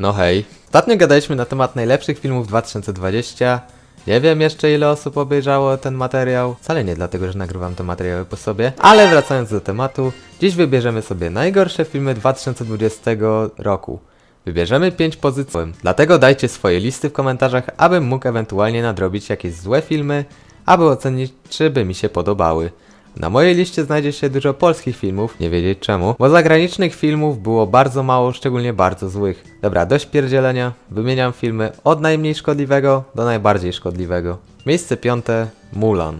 No hej. Ostatnio gadaliśmy na temat najlepszych filmów 2020. Nie wiem jeszcze ile osób obejrzało ten materiał. Wcale nie dlatego, że nagrywam te materiały po sobie. Ale wracając do tematu, dziś wybierzemy sobie najgorsze filmy 2020 roku. Wybierzemy 5 pozycji. Dlatego dajcie swoje listy w komentarzach, abym mógł ewentualnie nadrobić jakieś złe filmy, aby ocenić, czy by mi się podobały. Na mojej liście znajdzie się dużo polskich filmów, nie wiedzieć czemu, bo zagranicznych filmów było bardzo mało, szczególnie bardzo złych. Dobra, dość pierdzielenia, wymieniam filmy od najmniej szkodliwego do najbardziej szkodliwego. Miejsce piąte, Mulan.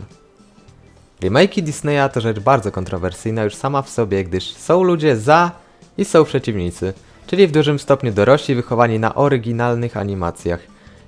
Remake'i Disneya to rzecz bardzo kontrowersyjna już sama w sobie, gdyż są ludzie za i są przeciwnicy, czyli w dużym stopniu dorośli wychowani na oryginalnych animacjach.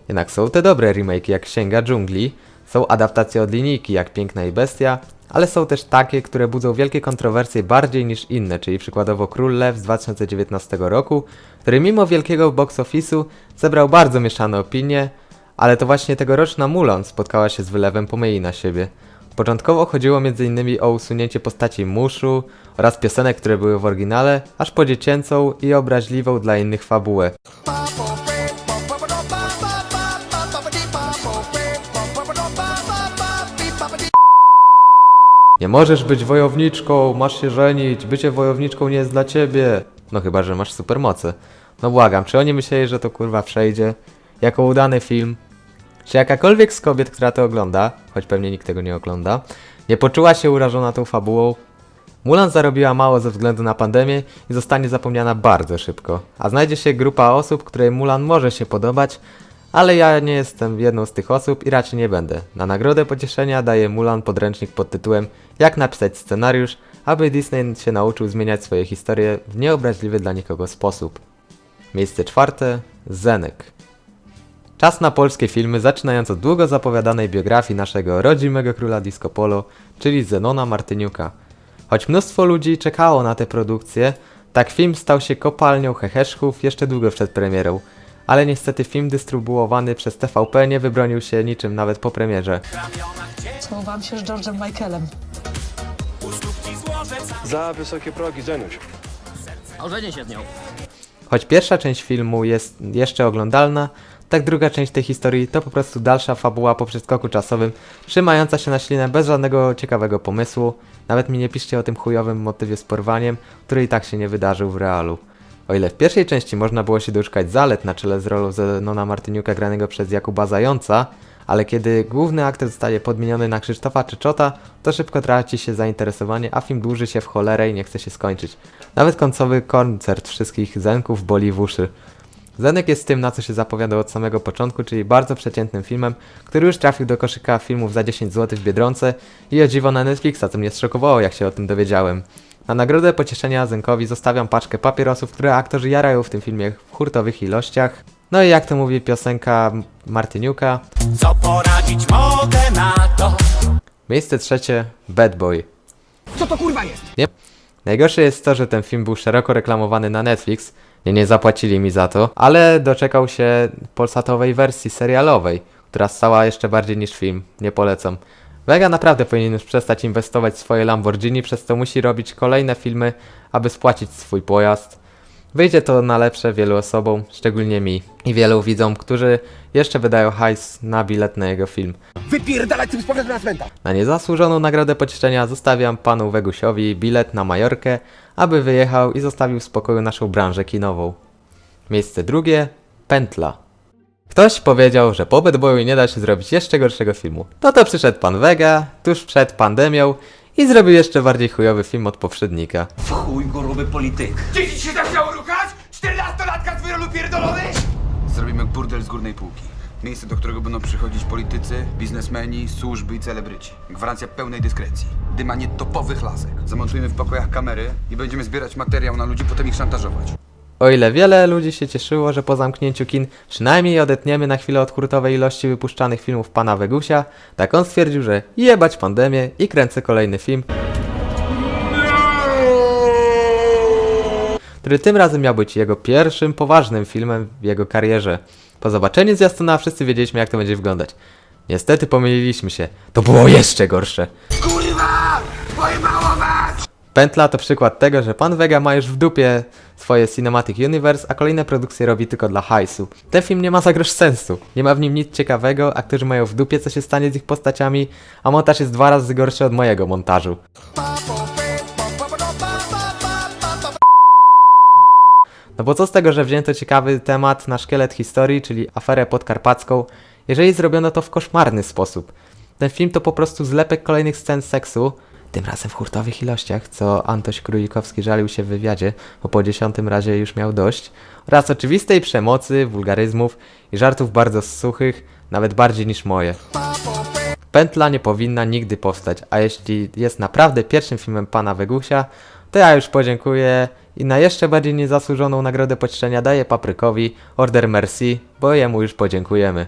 Jednak są te dobre remake'i jak Księga Dżungli, są adaptacje od linijki jak Piękna i Bestia, ale są też takie, które budzą wielkie kontrowersje bardziej niż inne, czyli przykładowo Król Lew z 2019 roku, który mimo wielkiego box office'u zebrał bardzo mieszane opinie, ale to właśnie tegoroczna Mulan spotkała się z wylewem pomyli na siebie. Początkowo chodziło m.in. o usunięcie postaci Muszu oraz piosenek, które były w oryginale, aż po dziecięcą i obraźliwą dla innych fabułę. Nie możesz być wojowniczką, masz się żenić, bycie wojowniczką nie jest dla ciebie. No chyba, że masz supermoce. No błagam, czy oni myśleli, że to kurwa przejdzie? Jako udany film? Czy jakakolwiek z kobiet, która to ogląda, choć pewnie nikt tego nie ogląda, nie poczuła się urażona tą fabułą? Mulan zarobiła mało ze względu na pandemię i zostanie zapomniana bardzo szybko. A znajdzie się grupa osób, której Mulan może się podobać, ale ja nie jestem jedną z tych osób i raczej nie będę. Na nagrodę pocieszenia daję Mulan podręcznik pod tytułem Jak napisać scenariusz, aby Disney się nauczył zmieniać swoje historie w nieobraźliwy dla nikogo sposób. Miejsce czwarte Zenek. Czas na polskie filmy, zaczynając od długo zapowiadanej biografii naszego rodzimego króla disco polo, czyli Zenona Martyniuka. Choć mnóstwo ludzi czekało na tę produkcję, tak film stał się kopalnią heheszków jeszcze długo przed premierą. Ale niestety film dystrybuowany przez TVP nie wybronił się niczym nawet po premierze. Całowałam się z George'em Michaelem. Za wysokie progi, Zeniuś. Ożenię się z nią. Choć pierwsza część filmu jest jeszcze oglądalna, tak druga część tej historii to po prostu dalsza fabuła po przeskoku czasowym, trzymająca się na ślinę bez żadnego ciekawego pomysłu. Nawet mi nie piszcie o tym chujowym motywie z porwaniem, który i tak się nie wydarzył w realu. O ile w pierwszej części można było się doszukać zalet na czele z rolą Zenona Martyniuka granego przez Jakuba Zająca, ale kiedy główny aktor zostaje podmieniony na Krzysztofa Czyczota, to szybko traci się zainteresowanie, a film dłuży się w cholerę i nie chce się skończyć. Nawet końcowy koncert wszystkich zenków boli w uszy. Zenek jest tym, na co się zapowiadał od samego początku, czyli bardzo przeciętnym filmem, który już trafił do koszyka filmów za 10 zł w Biedronce i o dziwo na Netflixa, co mnie zszokowało, jak się o tym dowiedziałem. Na nagrodę pocieszenia Zenkowi zostawiam paczkę papierosów, które aktorzy jarają w tym filmie w hurtowych ilościach. No i jak to mówi piosenka Martyniuka, Co poradzić mogę na to? miejsce trzecie Bad Boy. Co to kurwa jest? Nie. Najgorsze jest to, że ten film był szeroko reklamowany na Netflix. Nie, nie zapłacili mi za to, ale doczekał się polsatowej wersji serialowej, która stała jeszcze bardziej niż film. Nie polecam. Vega naprawdę powinien już przestać inwestować w swoje Lamborghini, przez co musi robić kolejne filmy, aby spłacić swój pojazd. Wyjdzie to na lepsze wielu osobom, szczególnie mi i wielu widzom, którzy jeszcze wydają hajs na bilet na jego film. Wypierdalać tym z powrotem na cmentarz! Na niezasłużoną nagrodę pocieszenia zostawiam panu Wegusiowi bilet na Majorkę, aby wyjechał i zostawił w spokoju naszą branżę kinową. Miejsce drugie Pętla. Ktoś powiedział, że po Bad Boyu nie da się zrobić jeszcze gorszego filmu. No to przyszedł pan Vega, tuż przed pandemią i zrobił jeszcze bardziej chujowy film od poprzednika. W chuj gruby polityk. Dzieci ci się zachciało ruchać? 14-latka z wyrolu pierdolony? Zrobimy burdel z górnej półki. Miejsce, do którego będą przychodzić politycy, biznesmeni, służby i celebryci. Gwarancja pełnej dyskrecji. Dymanie topowych lasek. Zamontujemy w pokojach kamery i będziemy zbierać materiał na ludzi, potem ich szantażować. O ile wiele ludzi się cieszyło, że po zamknięciu kin przynajmniej odetniemy na chwilę od hurtowej ilości wypuszczanych filmów pana Wegusia, tak on stwierdził, że jebać pandemię i kręcę kolejny film, który tym razem miał być jego pierwszym poważnym filmem w jego karierze. Po zobaczeniu zwiastuna wszyscy wiedzieliśmy jak to będzie wyglądać. Niestety pomyliliśmy się. To było jeszcze gorsze. Kurwa! Pętla to przykład tego, że pan Vega ma już w dupie swoje Cinematic Universe, a kolejne produkcje robi tylko dla hajsu. Ten film nie ma za grosz sensu. Nie ma w nim nic ciekawego, aktorzy mają w dupie co się stanie z ich postaciami, a montaż jest dwa razy gorszy od mojego montażu. No bo co z tego, że wzięto ciekawy temat na szkielet historii, czyli aferę podkarpacką, jeżeli zrobiono to w koszmarny sposób. Ten film to po prostu zlepek kolejnych scen seksu, tym razem w hurtowych ilościach, co Antoś Królikowski żalił się w wywiadzie, bo po dziesiątym razie już miał dość, oraz oczywistej przemocy, wulgaryzmów i żartów bardzo suchych, nawet bardziej niż moje. Pętla nie powinna nigdy powstać, a jeśli jest naprawdę pierwszym filmem pana Wegusia, to ja już podziękuję i na jeszcze bardziej niezasłużoną nagrodę poczczenia daję Paprykowi Order Merci, bo jemu już podziękujemy.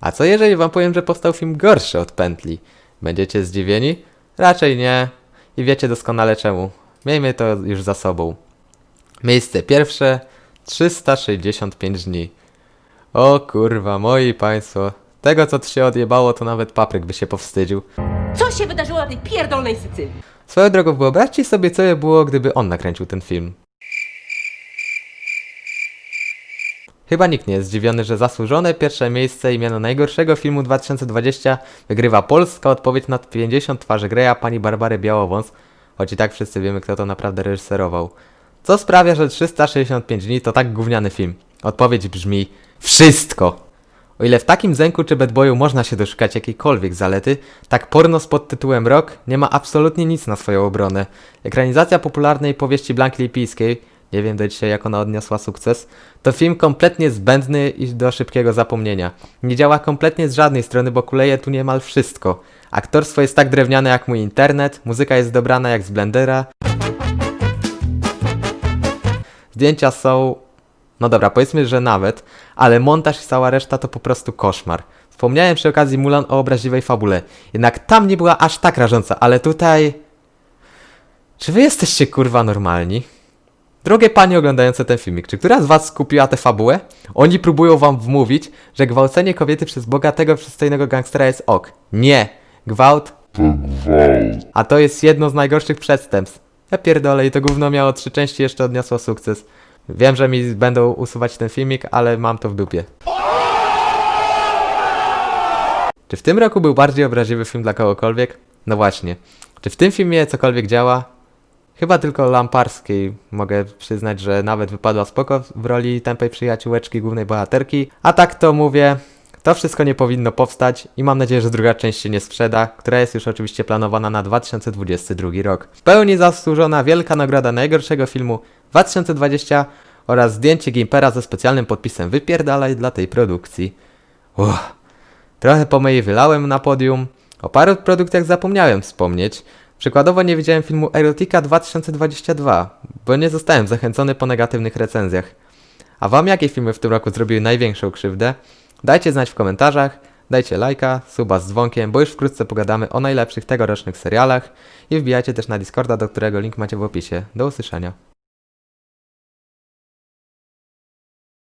A co jeżeli wam powiem, że powstał film gorszy od Pętli? Będziecie zdziwieni? Raczej nie. I wiecie doskonale czemu. Miejmy to już za sobą. Miejsce pierwsze 365 dni. O kurwa, moi państwo. Tego co tu się odjebało, to nawet papryk by się powstydził. Co się wydarzyło na tej pierdolnej Sycylii? Swoją drogą, wyobraźcie sobie, co by było, gdyby on nakręcił ten film. Chyba nikt nie jest zdziwiony, że zasłużone pierwsze miejsce i miano najgorszego filmu 2020 wygrywa polska odpowiedź na 50 twarzy Greya pani Barbary Białowąs, choć i tak wszyscy wiemy, kto to naprawdę reżyserował. Co sprawia, że 365 dni to tak gówniany film. Odpowiedź brzmi wszystko. O ile w takim zęku czy bad boyu można się doszukać jakiejkolwiek zalety, tak porno z podtytułem Rok nie ma absolutnie nic na swoją obronę. Ekranizacja popularnej powieści Blanki Lipijskiej, nie wiem do dzisiaj jak ona odniosła sukces, to film kompletnie zbędny i do szybkiego zapomnienia. Nie działa kompletnie z żadnej strony, bo kuleje tu niemal wszystko. Aktorstwo jest tak drewniane jak mój internet, muzyka jest dobrana jak z Blendera. Zdjęcia są no dobra, powiedzmy, że nawet, ale montaż i cała reszta to po prostu koszmar. Wspomniałem przy okazji Mulan o obraźliwej fabule. Jednak tam nie była aż tak rażąca, ale tutaj... Czy wy jesteście kurwa normalni? Drogie panie oglądające ten filmik, czy która z was skupiła tę fabułę? Oni próbują wam wmówić, że gwałcenie kobiety przez bogatego, przystojnego gangstera jest ok. Nie! Gwałt... A to jest jedno z najgorszych przestępstw. Ja pierdolę i to gówno miało trzy części jeszcze odniosło sukces. Wiem, że mi będą usuwać ten filmik, ale mam to w dupie. Czy w tym roku był bardziej obraźliwy film dla kogokolwiek? No właśnie. Czy w tym filmie cokolwiek działa? Chyba tylko Lamparskiej mogę przyznać, że nawet wypadła spoko w roli tępej przyjaciółeczki głównej bohaterki. A tak to mówię, to wszystko nie powinno powstać i mam nadzieję, że druga część się nie sprzeda, która jest już oczywiście planowana na 2022 rok. W pełni zasłużona wielka nagroda najgorszego filmu 2020 oraz zdjęcie Gimpera ze specjalnym podpisem wypierdalaj dla tej produkcji. Uff. Trochę po mojej wylałem na podium. O paru produktach zapomniałem wspomnieć. Przykładowo nie widziałem filmu Erotica 2022, bo nie zostałem zachęcony po negatywnych recenzjach. A wam jakie filmy w tym roku zrobiły największą krzywdę? Dajcie znać w komentarzach, dajcie lajka, suba z dzwonkiem, bo już wkrótce pogadamy o najlepszych tegorocznych serialach i wbijajcie też na Discorda, do którego link macie w opisie. Do usłyszenia.